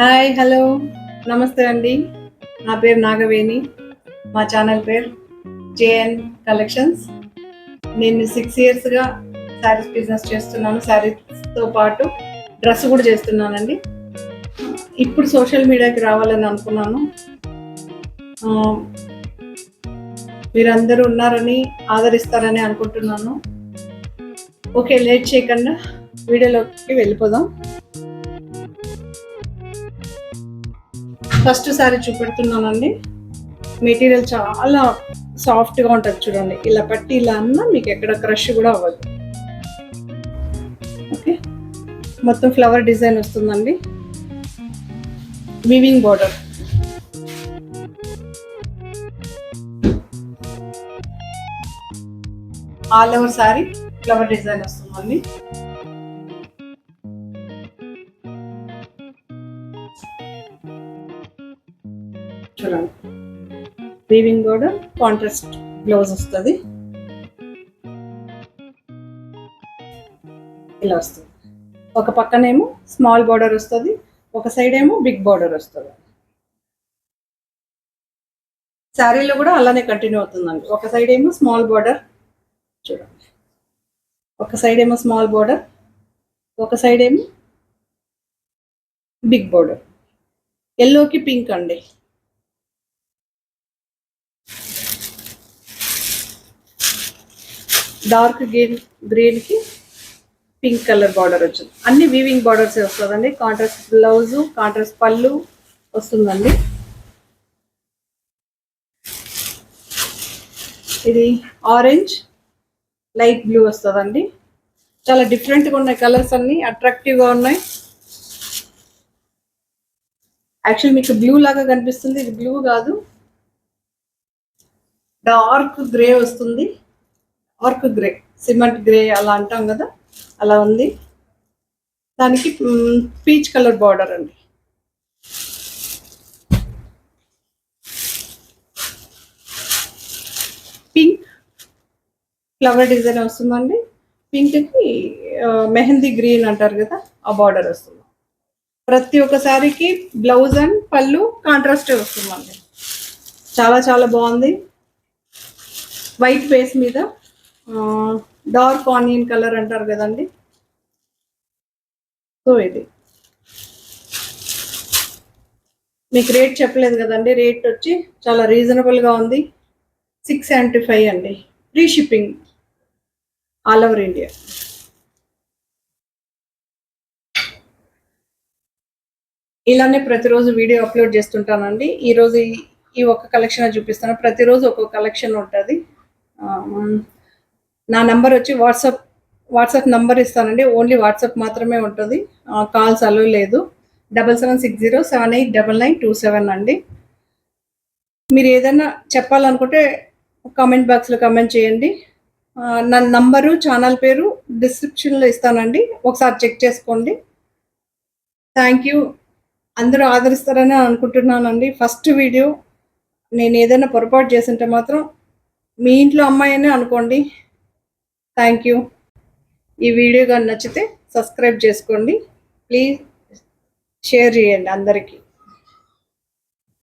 Hi hello. నమస్తే అండి. నా పేరు నాగవేణి. మా ఛానల్ పేరు జేఎన్ కలెక్షన్స్. నేను సిక్స్ ఇయర్స్గా శారీస్ బిజినెస్ చేస్తున్నాను. శారీస్తో పాటు డ్రెస్ కూడా చేస్తున్నానండి. ఇప్పుడు సోషల్ మీడియాకి రావాలని అనుకున్నాను. మీరందరూ ఉన్నారని ఆదరిస్తారని అనుకుంటున్నాను. ఓకే లేట్ చేయకుండా వీడియోలోకి వెళ్ళిపోదాం. First sorry చూపెడుతున్నానండి. మెటీరియల్ చాలా సాఫ్ట్గా ఉంటుంది చూడండి. ఇలా పట్టి ఇలా అన్నా మీకు ఎక్కడ క్రష్ కూడా అవ్వదు. ఓకే? మొత్తం ఫ్లవర్ డిజైన్ వస్తుందండి. Weaving border all over sorry flower design వస్తుందండి. చూడండి. వీవింగ్ కూడా కాంట్రాస్ట్ బ్లౌజ్ వస్తుంది. ఇలా వస్తుంది. ఒక పక్కనేమో స్మాల్ బార్డర్ వస్తుంది ఒక సైడ్ ఏమో బిగ్ బార్డర్ వస్తుంది శారీలో కూడా అలానే కంటిన్యూ అవుతుందండి. ఒక సైడ్ ఏమో స్మాల్ బార్డర్ చూడండి. ఒక సైడ్ ఏమో స్మాల్ బార్డర్ ఒక సైడ్ ఏమో బిగ్ బార్డర్ ఎల్లోకి పింక్ అండి. డార్క్ గ్రీన్ గ్రీన్కి పింక్ కలర్ బార్డర్ వచ్చింది. అన్ని వీవింగ్ బార్డర్స్ వస్తుందండి. కాంట్రాస్ట్ బ్లౌజ్ కాంట్రాస్ట్ పళ్ళు వస్తుందండి. ఇది ఆరెంజ్ లైట్ బ్లూ వస్తుందండి. చాలా డిఫరెంట్గా ఉన్నాయి కలర్స్ అన్ని అట్రాక్టివ్గా ఉన్నాయి. యాక్చువల్ మీకు బ్లూ లాగా కనిపిస్తుంది. ఇది బ్లూ కాదు. డార్క్ గ్రే వస్తుంది. ఆర్క్ గ్రే సిమెంట్ గ్రే అలా అంటాం కదా అలా ఉంది. దానికి పీచ్ కలర్ బార్డర్ అండి. పింక్ ఫ్లవర్ డిజైన్ వస్తుందండి. పింక్కి మెహందీ గ్రీన్ అంటారు కదా ఆ బార్డర్ వస్తుంది. ప్రతి ఒక్క శారీకి బ్లౌజ్ అండ్ పళ్ళు కాంట్రాస్ట్ వస్తుందండి. చాలా చాలా బాగుంది. వైట్ ఫేస్ మీద డార్క్ ఆనియన్ కలర్ అంటారు కదండి. సో ఇది. మీకు రేట్ చెప్పలేదు కదండి. రేట్ వచ్చి చాలా రీజనబుల్గా ఉంది. సిక్స్ సెవెంటీ ఫైవ్ అండి. Free shipping all over India. ఇలానే ప్రతిరోజు వీడియో అప్లోడ్ చేస్తుంటానండి. ఈరోజు ఈ- ఒక్క కలెక్షన్ చూపిస్తాను. ప్రతిరోజు ఒక్కొక్క కలెక్షన్ ఉంటుంది. నా నంబర్ వచ్చి వాట్సాప్ వాట్సాప్ నంబర్ ఇస్తానండి. ఓన్లీ వాట్సాప్ మాత్రమే ఉంటుంది. కాల్స్ అలో లేదు. Double seven six zero seven eight double nine two seven అండి. మీరు ఏదైనా చెప్పాలనుకుంటే కామెంట్ బాక్స్లో కామెంట్ చేయండి. నా నంబరు ఛానల్ పేరు డిస్క్రిప్షన్లో ఇస్తానండి. ఒకసారి చెక్ చేసుకోండి. Thank you. అందరూ ఆదరిస్తారని అనుకుంటున్నానండి. ఫస్ట్ వీడియో నేను ఏదైనా పొరపాటు చేసింటే మాత్రం మీ ఇంట్లో అమ్మాయినే అనుకోండి. థ్యాంక్ యూ ఈ వీడియో కానీ నచ్చితే సబ్స్క్రైబ్ చేసుకోండి. ప్లీజ్ షేర్ చేయండి అందరికీ.